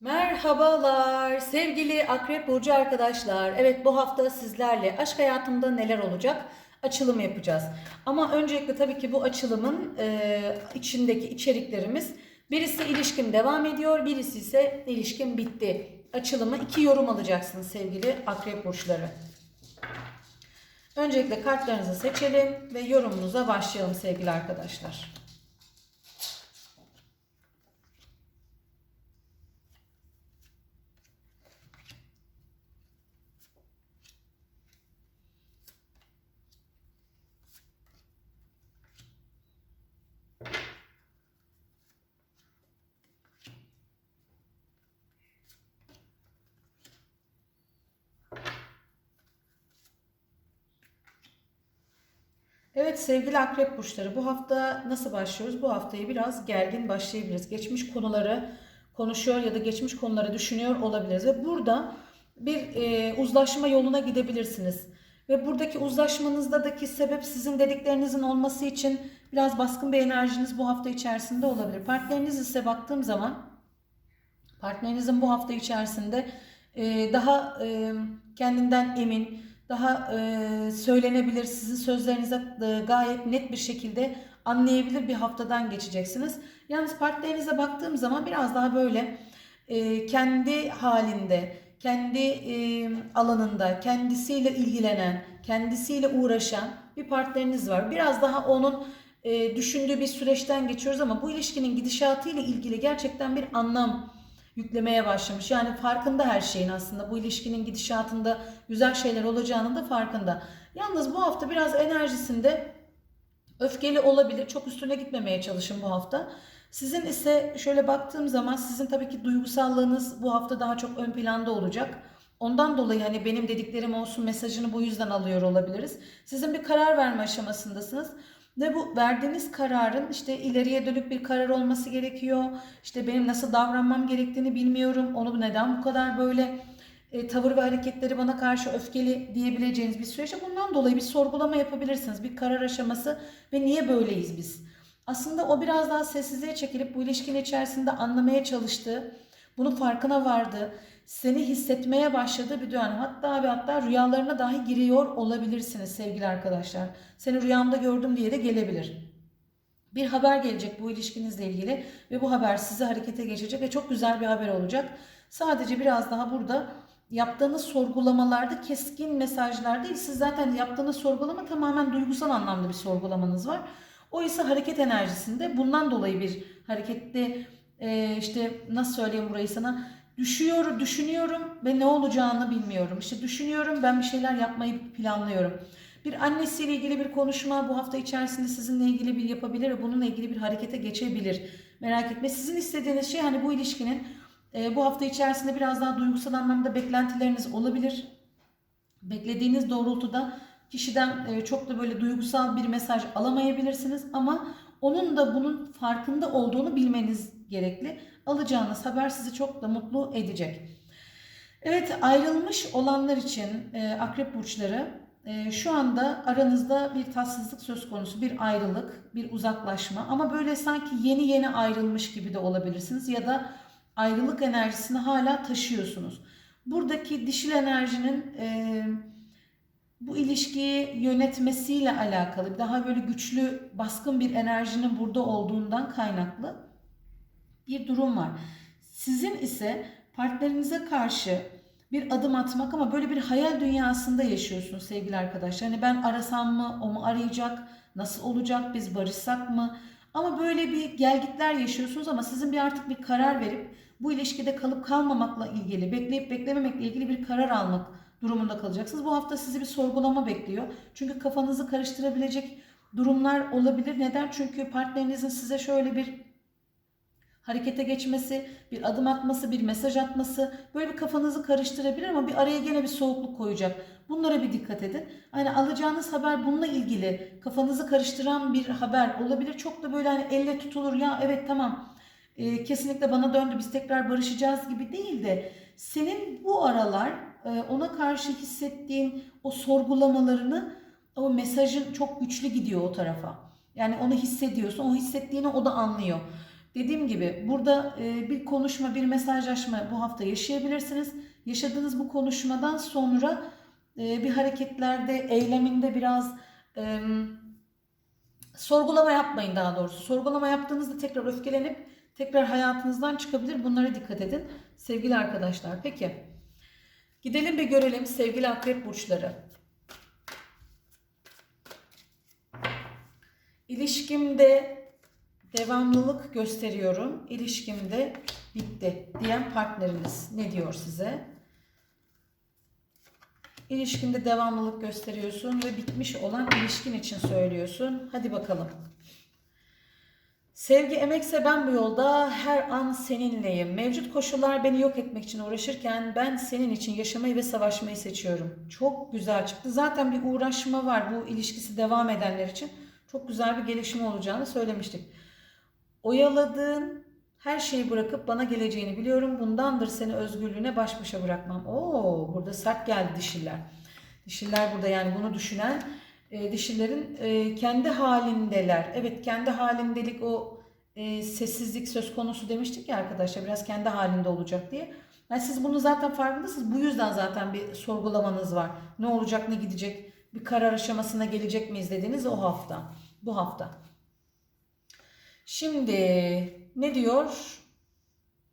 Merhabalar sevgili Akrep Burcu arkadaşlar. Evet bu hafta sizlerle aşk hayatımda neler olacak açılım yapacağız. Ama öncelikle tabii ki bu açılımın e, içindeki içeriklerimiz birisi ilişkim devam ediyor, birisi ise ilişkim bitti. Açılımı iki yorum alacaksınız sevgili Akrep Burçları. Öncelikle kartlarınızı seçelim ve yorumunuza başlayalım sevgili arkadaşlar. Evet sevgili akrep burçları bu hafta nasıl başlıyoruz? Bu haftayı biraz gergin başlayabiliriz. Geçmiş konuları konuşuyor ya da geçmiş konuları düşünüyor olabiliriz. Ve burada bir e, uzlaşma yoluna gidebilirsiniz. Ve buradaki uzlaşmanızdaki sebep sizin dediklerinizin olması için biraz baskın bir enerjiniz bu hafta içerisinde olabilir. Partneriniz ise baktığım zaman partnerinizin bu hafta içerisinde e, daha e, kendinden emin, daha e, söylenebilir, sizin sözlerinize e, gayet net bir şekilde anlayabilir bir haftadan geçeceksiniz. Yalnız partnerinize baktığım zaman biraz daha böyle e, kendi halinde, kendi e, alanında, kendisiyle ilgilenen, kendisiyle uğraşan bir partneriniz var. Biraz daha onun e, düşündüğü bir süreçten geçiyoruz ama bu ilişkinin gidişatıyla ilgili gerçekten bir anlam yüklemeye başlamış. Yani farkında her şeyin aslında bu ilişkinin gidişatında güzel şeyler olacağının da farkında. Yalnız bu hafta biraz enerjisinde öfkeli olabilir. Çok üstüne gitmemeye çalışın bu hafta. Sizin ise şöyle baktığım zaman sizin tabii ki duygusallığınız bu hafta daha çok ön planda olacak. Ondan dolayı hani benim dediklerim olsun mesajını bu yüzden alıyor olabiliriz. Sizin bir karar verme aşamasındasınız. Ve bu verdiğiniz kararın işte ileriye dönük bir karar olması gerekiyor. İşte benim nasıl davranmam gerektiğini bilmiyorum. Onu neden bu kadar böyle e, tavır ve hareketleri bana karşı öfkeli diyebileceğiniz bir süreçte bundan dolayı bir sorgulama yapabilirsiniz. Bir karar aşaması ve niye böyleyiz biz? Aslında o biraz daha sessizliğe çekilip bu ilişkinin içerisinde anlamaya çalıştığı, bunun farkına vardı, seni hissetmeye başladığı bir dönem. Hatta ve hatta rüyalarına dahi giriyor olabilirsiniz sevgili arkadaşlar. Seni rüyamda gördüm diye de gelebilir. Bir haber gelecek bu ilişkinizle ilgili ve bu haber sizi harekete geçecek ve çok güzel bir haber olacak. Sadece biraz daha burada yaptığınız sorgulamalarda keskin mesajlar değil. Siz zaten yaptığınız sorgulama tamamen duygusal anlamda bir sorgulamanız var. O ise hareket enerjisinde bundan dolayı bir harekette işte nasıl söyleyeyim burayı sana düşüyor, düşünüyorum ve ne olacağını bilmiyorum. İşte düşünüyorum ben bir şeyler yapmayı planlıyorum. Bir annesiyle ilgili bir konuşma bu hafta içerisinde sizinle ilgili bir yapabilir ve bununla ilgili bir harekete geçebilir. Merak etme. Sizin istediğiniz şey hani bu ilişkinin e, bu hafta içerisinde biraz daha duygusal anlamda beklentileriniz olabilir. Beklediğiniz doğrultuda kişiden e, çok da böyle duygusal bir mesaj alamayabilirsiniz ama onun da bunun farkında olduğunu bilmeniz gerekli. Alacağınız haber sizi çok da mutlu edecek. Evet ayrılmış olanlar için e, akrep burçları e, şu anda aranızda bir tatsızlık söz konusu, bir ayrılık, bir uzaklaşma ama böyle sanki yeni yeni ayrılmış gibi de olabilirsiniz ya da ayrılık enerjisini hala taşıyorsunuz. Buradaki dişil enerjinin e, bu ilişkiyi yönetmesiyle alakalı daha böyle güçlü, baskın bir enerjinin burada olduğundan kaynaklı bir durum var. Sizin ise partnerinize karşı bir adım atmak ama böyle bir hayal dünyasında yaşıyorsunuz sevgili arkadaşlar. Hani ben arasam mı, o mu arayacak, nasıl olacak, biz barışsak mı? Ama böyle bir gelgitler yaşıyorsunuz ama sizin bir artık bir karar verip bu ilişkide kalıp kalmamakla ilgili, bekleyip beklememekle ilgili bir karar almak durumunda kalacaksınız. Bu hafta sizi bir sorgulama bekliyor. Çünkü kafanızı karıştırabilecek durumlar olabilir. Neden? Çünkü partnerinizin size şöyle bir harekete geçmesi, bir adım atması, bir mesaj atması böyle bir kafanızı karıştırabilir ama bir araya gene bir soğukluk koyacak. Bunlara bir dikkat edin. Hani alacağınız haber bununla ilgili kafanızı karıştıran bir haber olabilir. Çok da böyle hani elle tutulur ya evet tamam e, kesinlikle bana döndü biz tekrar barışacağız gibi değil de senin bu aralar e, ona karşı hissettiğin o sorgulamalarını o mesajın çok güçlü gidiyor o tarafa. Yani onu hissediyorsun. O hissettiğini o da anlıyor. Dediğim gibi burada e, bir konuşma, bir mesajlaşma bu hafta yaşayabilirsiniz. Yaşadığınız bu konuşmadan sonra e, bir hareketlerde, eyleminde biraz sorgulama yapmayın daha doğrusu. Sorgulama yaptığınızda tekrar öfkelenip tekrar hayatınızdan çıkabilir. Bunlara dikkat edin sevgili arkadaşlar. Peki gidelim bir görelim sevgili akrep burçları. İlişkimde devamlılık gösteriyorum. İlişkimde bitti diyen partneriniz ne diyor size? İlişkinde devamlılık gösteriyorsun ve bitmiş olan ilişkin için söylüyorsun. Hadi bakalım. Sevgi emekse ben bu yolda her an seninleyim. Mevcut koşullar beni yok etmek için uğraşırken ben senin için yaşamayı ve savaşmayı seçiyorum. Çok güzel çıktı. Zaten bir uğraşma var bu ilişkisi devam edenler için. Çok güzel bir gelişme olacağını söylemiştik. Oyaladığın her şeyi bırakıp bana geleceğini biliyorum. Bundandır seni özgürlüğüne baş başa bırakmam. Oo, burada sert geldi dişiller. Dişiller burada yani bunu düşünen e, dişillerin e, kendi halindeler. Evet kendi halindelik o e, sessizlik söz konusu demiştik ya arkadaşlar biraz kendi halinde olacak diye. Yani siz bunu zaten farkındasınız. Bu yüzden zaten bir sorgulamanız var. Ne olacak ne gidecek bir karar aşamasına gelecek miyiz dediğiniz o hafta. Bu hafta. Şimdi ne diyor?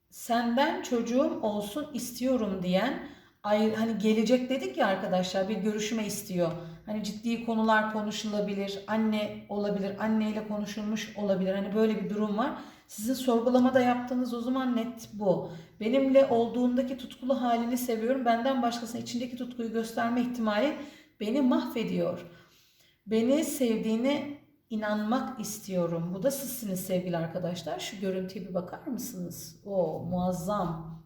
Senden çocuğum olsun istiyorum diyen ay hani gelecek dedik ya arkadaşlar bir görüşme istiyor. Hani ciddi konular konuşulabilir. Anne olabilir. Anneyle konuşulmuş olabilir. Hani böyle bir durum var. Sizin sorgulamada yaptığınız o zaman net bu. Benimle olduğundaki tutkulu halini seviyorum. Benden başkasına içindeki tutkuyu gösterme ihtimali beni mahvediyor. Beni sevdiğine inanmak istiyorum. Bu da sizsiniz sevgili arkadaşlar. Şu görüntüye bir bakar mısınız? O muazzam.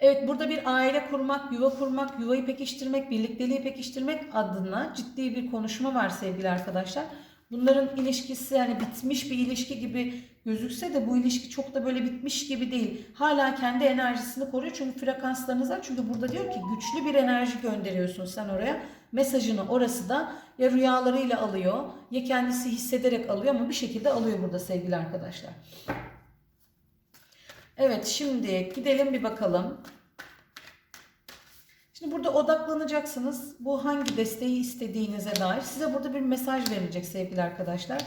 Evet burada bir aile kurmak, yuva kurmak, yuvayı pekiştirmek, birlikteliği pekiştirmek adına ciddi bir konuşma var sevgili arkadaşlar. Bunların ilişkisi yani bitmiş bir ilişki gibi gözükse de bu ilişki çok da böyle bitmiş gibi değil. Hala kendi enerjisini koruyor çünkü frekanslarınız var. Çünkü burada diyor ki güçlü bir enerji gönderiyorsun sen oraya. Mesajını orası da ya rüyalarıyla alıyor ya kendisi hissederek alıyor ama bir şekilde alıyor burada sevgili arkadaşlar. Evet şimdi gidelim bir bakalım. Şimdi burada odaklanacaksınız. Bu hangi desteği istediğinize dair size burada bir mesaj verilecek sevgili arkadaşlar.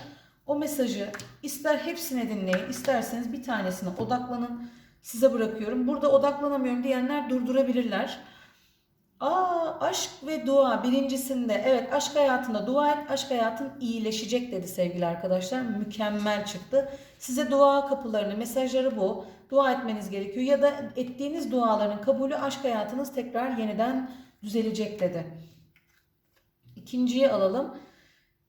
O mesajı ister hepsini dinleyin, isterseniz bir tanesine odaklanın. Size bırakıyorum. Burada odaklanamıyorum diyenler durdurabilirler. Aa aşk ve dua birincisinde evet aşk hayatında dua et aşk hayatın iyileşecek dedi sevgili arkadaşlar mükemmel çıktı. Size dua kapılarını mesajları bu dua etmeniz gerekiyor ya da ettiğiniz duaların kabulü aşk hayatınız tekrar yeniden düzelecek dedi. İkinciyi alalım.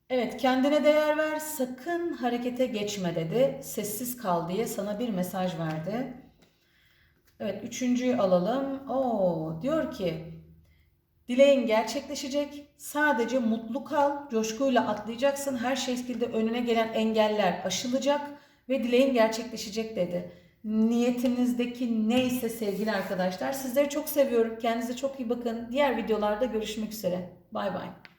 Evet kendine değer ver sakın harekete geçme dedi. Sessiz kal diye sana bir mesaj verdi. Evet üçüncüyü alalım. Oo diyor ki Dileğin gerçekleşecek. Sadece mutlu kal, coşkuyla atlayacaksın. Her şekilde önüne gelen engeller aşılacak ve dileğin gerçekleşecek dedi. Niyetinizdeki neyse sevgili arkadaşlar. Sizleri çok seviyorum. Kendinize çok iyi bakın. Diğer videolarda görüşmek üzere. Bay bay.